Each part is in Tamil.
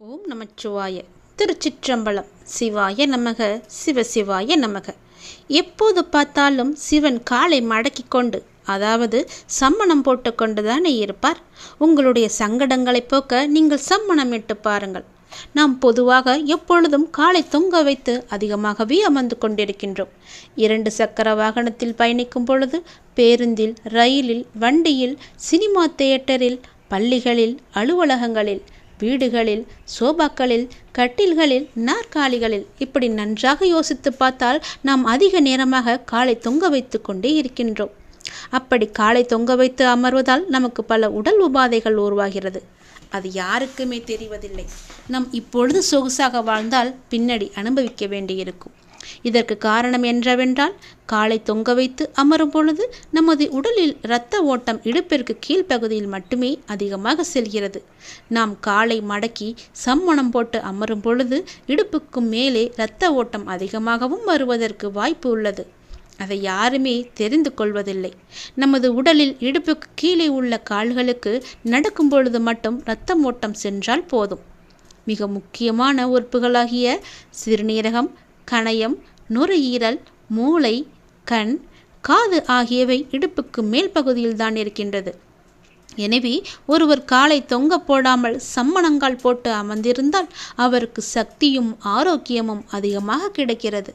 ஓம் நமச்சிவாய. திருச்சிற்றம்பலம். சிவாய நமக. சிவசிவாய நமக. எப்போது பார்த்தாலும் சிவன் காலை மடக்கி கொண்டு அதாவது சம்மணம் போட்டுக்கொண்டு தானே இருப்பார். உங்களுடைய சங்கடங்களை போக்க நீங்கள் சம்மணம் இட்டு பாருங்கள். நாம் பொதுவாக எப்பொழுதும் காலை தொங்க வைத்து அதிகமாகவே அமர்ந்து கொண்டிருக்கின்றோம். இரண்டு சக்கர வாகனத்தில் பயணிக்கும் பொழுது பேருந்தில் ரயிலில் வண்டியில் சினிமா தியேட்டரில் பள்ளிகளில் அலுவலகங்களில் வீடுகளில் சோபாக்களில் கட்டில்களில் நாற்காலிகளில் இப்படி நன்றாக யோசித்து பார்த்தால் நாம் அதிக நேரமாக காலை தொங்க வைத்து கொண்டே இருக்கின்றோம். அப்படி காலை தொங்க வைத்து அமர்வதால் நமக்கு பல உடல் உபாதைகள் உருவாகிறது. அது யாருக்குமே தெரிவதில்லை. நாம் இப்பொழுது சொகுசாக வாழ்ந்தால் பின்னாடி அனுபவிக்க வேண்டியிருக்கும். இதற்கு காரணம் என்றவென்றால் காலை தொங்க வைத்து அமரும் பொழுது நமது உடலில் இரத்த ஓட்டம் இடுப்பிற்கு கீழ்ப்பகுதியில் மட்டுமே அதிகமாக செல்கிறது. நாம் காலை மடக்கி சம்மணம் போட்டு அமரும் பொழுது இடுப்புக்கு மேலே இரத்த ஓட்டம் அதிகமாகவும் வருவதற்கு வாய்ப்பு உள்ளது. அதை யாருமே தெரிந்து கொள்வதில்லை. நமது உடலில் இடுப்புக்கு கீழே உள்ள கால்களுக்கு நடக்கும் பொழுது மட்டும் இரத்தம் ஓட்டம் சென்றால் போதும். மிக முக்கியமான உறுப்புகளாகிய சிறுநீரகம் கணையம் நுரையீரல் மூளை கண் காது ஆகியவை இடுப்புக்கு மேல் பகுதியில் தான் இருக்கின்றது. எனவே ஒருவர் காலை தொங்க போடாமல் சம்மணங்கால் போட்டு அமர்ந்திருந்தால் அவருக்கு சக்தியும் ஆரோக்கியமும் அதிகமாக கிடைக்கிறது.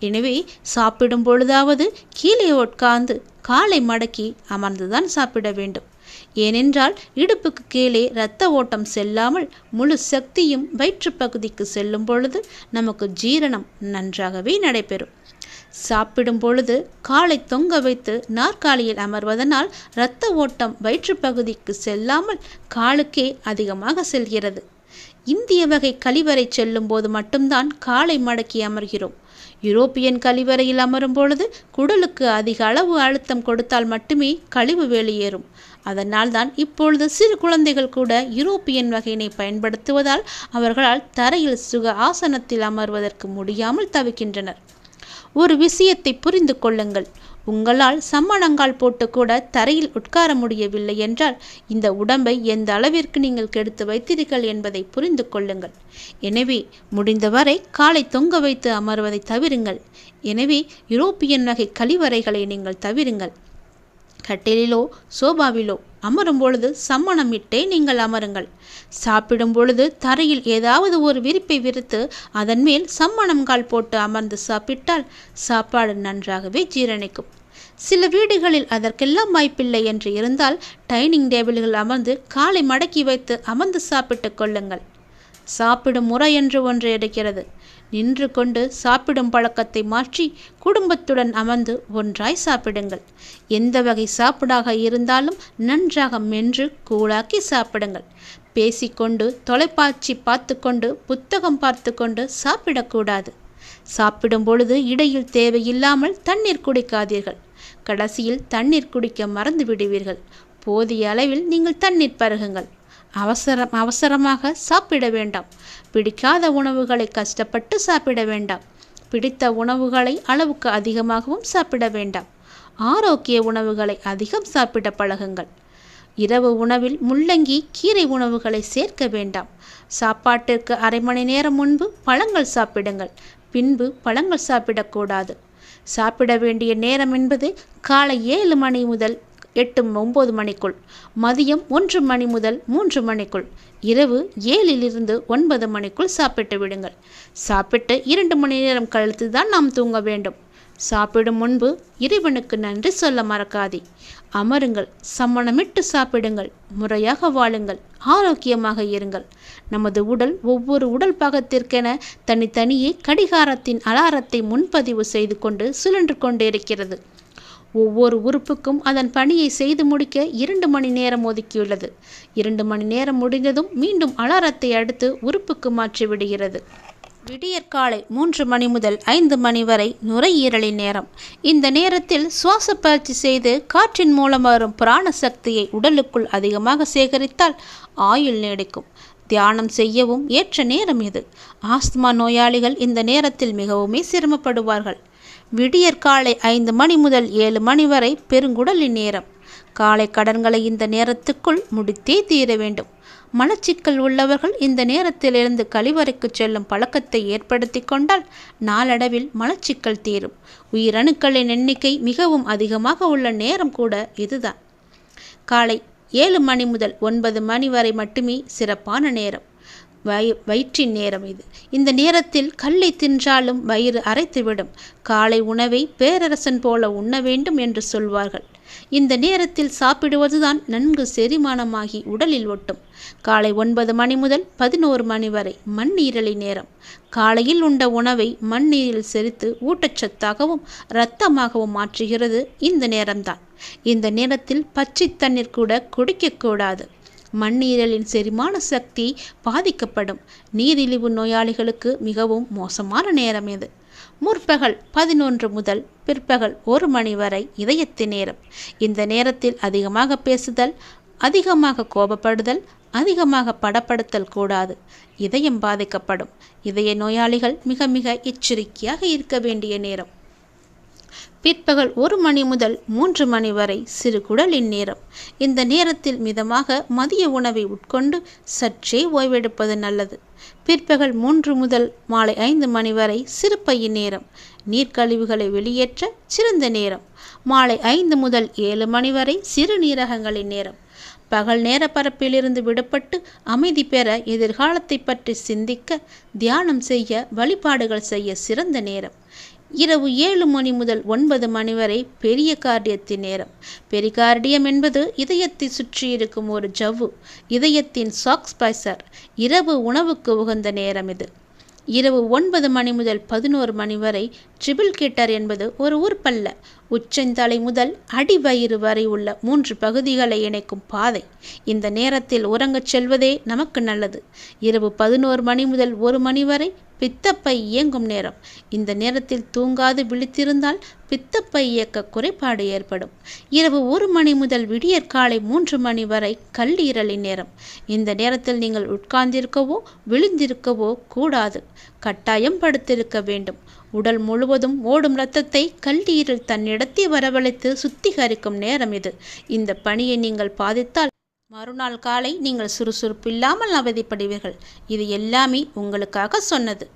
எனவே சாப்பிடும் பொழுதாவது கீழே உட்கார்ந்து காலை மடக்கி அமர்ந்துதான் சாப்பிட வேண்டும். ஏனென்றால் இடுப்புக்கு கீழே இரத்த ஓட்டம் செல்லாமல் முழு சக்தியும் வயிற்றுப்பகுதிக்கு செல்லும் பொழுது நமக்கு ஜீரணம் நன்றாகவே நடைபெறும். சாப்பிடும் பொழுது காலை தொங்க வைத்து நாற்காலியில் அமர்வதனால் இரத்த ஓட்டம் வயிற்றுப்பகுதிக்கு செல்லாமல் காலுக்கே அதிகமாக செல்கிறது. இந்திய வகை கழிவறை செல்லும் போது மட்டும்தான் காலை மடக்கி அமர்கிறோம். யூரோப்பியன் கழிவறையில் அமரும் பொழுது குடலுக்கு அதிக அளவு அழுத்தம் கொடுத்தால் மட்டுமே கழிவு வெளியேறும். அதனால் தான் இப்பொழுது சிறு குழந்தைகள் கூட யூரோப்பியன் வகையினை பயன்படுத்துவதால் அவர்களால் தரையில் சுக ஆசனத்தில் அமர்வதற்கு முடியாமல் தவிக்கின்றனர். ஒரு விஷயத்தை புரிந்து கொள்ளுங்கள். உங்களால் சம்மணங்கால் போட்டு கூட தரையில் உட்கார முடியவில்லை என்றால் இந்த உடம்பை எந்த அளவிற்கு நீங்கள் கெடுத்து வைத்தீர்கள் என்பதை புரிந்து கொள்ளுங்கள். எனவே முடிந்தவரை காலை தொங்க வைத்து அமர்வதை தவிருங்கள். எனவே யூரோப்பியன் வகை கழிவறைகளை நீங்கள் தவிருங்கள். கட்டிலிலோ சோபாவிலோ அமரும் பொழுது சம்மணமிட்டே நீங்கள் அமருங்கள். சாப்பிடும் பொழுது தரையில் ஏதாவது ஒரு விரிப்பை விரித்து அதன் மேல் சம்மணங்கால் போட்டு அமர்ந்து சாப்பிட்டால் சாப்பாடு நன்றாகவே ஜீரணிக்கும். சில வீடுகளில் அதற்கெல்லாம் வாய்ப்பில்லை என்று இருந்தால் டைனிங் டேபிள்கள் அமர்ந்து காலை மடக்கி வைத்து அமர்ந்து சாப்பிட்டு கொள்ளுங்கள். சாப்பிடும் முறை என்று ஒன்று இருக்கிறது நின்று கொண்டு சாப்பிடும் பழக்கத்தை மாற்றி குடும்பத்துடன் அமர்ந்து ஒன்றாய் சாப்பிடுங்கள். எந்த வகை சாப்பிடாக இருந்தாலும் நன்றாக மென்று கூழாக்கி சாப்பிடுங்கள். பேசிக்கொண்டு தொலைக்காட்சி பார்த்து கொண்டு புத்தகம் பார்த்து கொண்டு சாப்பிடக்கூடாது. சாப்பிடும் பொழுது இடையில் தேவையில்லாமல் தண்ணீர் குடிக்காதீர்கள். கடைசியில் தண்ணீர் குடிக்க மறந்து விடுவீர்கள் போதிய அளவில் நீங்கள் தண்ணீர் பருகுங்கள். அவசரம் அவசரமாக சாப்பிட வேண்டாம். பிடிக்காத உணவுகளை கஷ்டப்பட்டு சாப்பிட வேண்டாம். பிடித்த உணவுகளை அளவுக்கு அதிகமாகவும் சாப்பிட வேண்டாம். ஆரோக்கிய உணவுகளை அதிகம் சாப்பிட பழகுங்கள். இரவு உணவில் முள்ளங்கி கீரை உணவுகளை சேர்க்க வேண்டாம். சாப்பாட்டிற்கு அரை மணி நேரம் முன்பு பழங்கள் சாப்பிடுங்கள். பின்பு பழங்கள் சாப்பிடக்கூடாது. சாப்பிட வேண்டிய நேரம் என்பது காலை ஏழு மணி முதல் எட்டு ஒம்பது மணிக்குள் மதியம் ஒன்று மணி முதல் மூன்று மணிக்குள் இரவு ஏழிலிருந்து ஒன்பது மணிக்குள் சாப்பிட்டு விடுங்கள். சாப்பிட்டு இரண்டு மணி நேரம் கழித்து தான் நாம் தூங்க வேண்டும். சாப்பிடும் முன்பு இறைவனுக்கு நன்றி சொல்ல மறக்காதே. அமருங்கள் சம்மணமிட்டு சாப்பிடுங்கள் முறையாக வாழுங்கள் ஆரோக்கியமாக இருங்கள். நமது உடல் ஒவ்வொரு உடல் பாகத்திற்கென தனித்தனியே கடிகாரத்தின் அலாரத்தை முன்பதிவு செய்து கொண்டு சுழன்று கொண்டிருக்கிறது. ஒவ்வொரு உறுப்புக்கும் அதன் பணியை செய்து முடிக்க இரண்டு மணி நேரம் ஒதுக்கியுள்ளது. இரண்டு மணி நேரம் முடிந்ததும் மீண்டும் அலாரத்தை அடுத்து உறுப்புக்கு மாற்றி விடுகிறது. விடியற்காலை மூன்று மணி முதல் ஐந்து மணி வரை நுரையீரலின் நேரம். இந்த நேரத்தில் சுவாச பயிற்சி செய்து காற்றின் மூலம் வரும் பிராண சக்தியை உடலுக்குள் அதிகமாக சேகரித்தால் ஆயுள் நீடிக்கும். தியானம் செய்யவும் ஏற்ற நேரம் இது. ஆஸ்துமா நோயாளிகள் இந்த நேரத்தில் மிகவுமே சிரமப்படுவார்கள். விடியற்காலை ஐந்து மணி முதல் ஏழு மணி வரை பெருங்குடலின் நேரம். காலை கடன்களை இந்த நேரத்துக்குள் முடித்தே தீர வேண்டும். மலச்சிக்கல் உள்ளவர்கள் இந்த நேரத்திலிருந்து கழிவறைக்கு செல்லும் பழக்கத்தை ஏற்படுத்தி கொண்டால் நாளடைவில் மலச்சிக்கல் தீரும். உயிரணுக்களின் எண்ணிக்கை மிகவும் அதிகமாக உள்ள நேரம் கூட இதுதான். காலை ஏழு மணி முதல் ஒன்பது மணி வரை மட்டுமே சிறப்பான நேரம். வய வயிற்றின் நேரம் இது. இந்த நேரத்தில் கல்லை தின்றாலும் வயிறு அரைத்துவிடும். காலை உணவை பேரரசன் போல உண்ண வேண்டும் என்று சொல்வார்கள். இந்த நேரத்தில் சாப்பிடுவதுதான் நன்கு செரிமானமாகி உடலில் ஒட்டும். காலை ஒன்பது மணி முதல் பதினோரு மணி வரை மண்ணீரலை நேரம். காலையில் உண்ட உணவை மண்ணீரில் செரித்து ஊட்டச்சத்தாகவும் இரத்தமாகவும் மாற்றுகிறது. இந்த நேரம்தான். இந்த நேரத்தில் பச்சை தண்ணீர் கூட குடிக்கக்கூடாது மண்ணீரலின் செரிமான சக்தி பாதிக்கப்படும். நீரிழிவு நோயாளிகளுக்கு மிகவும் மோசமான நேரம் இது. முற்பகல் பதினொன்று முதல் பிற்பகல் ஒரு மணி வரை இதயத்தின் நேரம். இந்த நேரத்தில் அதிகமாக பேசுதல் அதிகமாக கோபப்படுதல் அதிகமாக படப்படுத்தல் கூடாது. இதயம் பாதிக்கப்படும். இதய நோயாளிகள் மிக மிக எச்சரிக்கையாக இருக்க வேண்டிய நேரம். பிற்பகல் ஒரு மணி முதல் மூன்று மணி வரை சிறு குடலின் நேரம். இந்த நேரத்தில் மிதமாக மதிய உணவை உட்கொண்டு சற்றே ஓய்வெடுப்பது நல்லது. பிற்பகல் மூன்று முதல் மாலை ஐந்து மணி வரை சிறுப்பையின் நேரம். நீர்க்கழிவுகளை வெளியேற்ற சிறந்த நேரம். மாலை ஐந்து முதல் ஏழு மணி வரை சிறுநீரகங்களின் நேரம். பகல் நேர பரப்பிலிருந்து விடுபட்டு அமைதி பெற எதிர்காலத்தை பற்றி சிந்திக்க தியானம் செய்ய வழிபாடுகள் செய்ய சிறந்த நேரம். இரவு ஏழு மணி முதல் ஒன்பது மணி வரை பெரிய கார்டியத்தின் நேரம். பெரிகார்டியம் என்பது இதயத்தை சுற்றி இருக்கும் ஒரு ஜவ்வு. இதயத்தின் சாக்ஸ் பைசர். இரவு உணவுக்கு உகந்த நேரம் இது. இரவு ஒன்பது மணி முதல் பதினோரு மணி வரை ட்ரிபிள் கிட்டர் என்பது ஒரு உறுப்பல்ல உச்சந்தலை முதல் அடிவயிறு வரை உள்ள மூன்று பகுதிகளை இணைக்கும் பாதை. இந்த நேரத்தில் உறங்கச் செல்வதே நமக்கு நல்லது. இரவு பதினோரு மணி முதல் ஒரு மணி வரை பித்தப்பை இயங்கும் நேரம். இந்த நேரத்தில் தூங்காது விழித்திருந்தால் பித்தப்பை இயக்க குறைபாடு ஏற்படும். இரவு ஒரு மணி முதல் விடியற் காலை மூன்று மணி வரை கல்லீரலின் நேரம். இந்த நேரத்தில் நீங்கள் உட்கார்ந்திருக்கவோ விழுந்திருக்கவோ கூடாது. கட்டாயம் படுத்திருக்க வேண்டும். உடல் முழுவதும் ஓடும் இரத்தத்தை கல்லீரல் தன்னிடத்தை வரவழைத்து சுத்திகரிக்கும் நேரம் இது. இந்த பணியை நீங்கள் பாதித்தால் மறுநாள் காலை நீங்கள் சுறுசுறுப்பு இல்லாமல் அவதிப்படுவீர்கள். இது எல்லாமே உங்களுக்காக சொன்னது.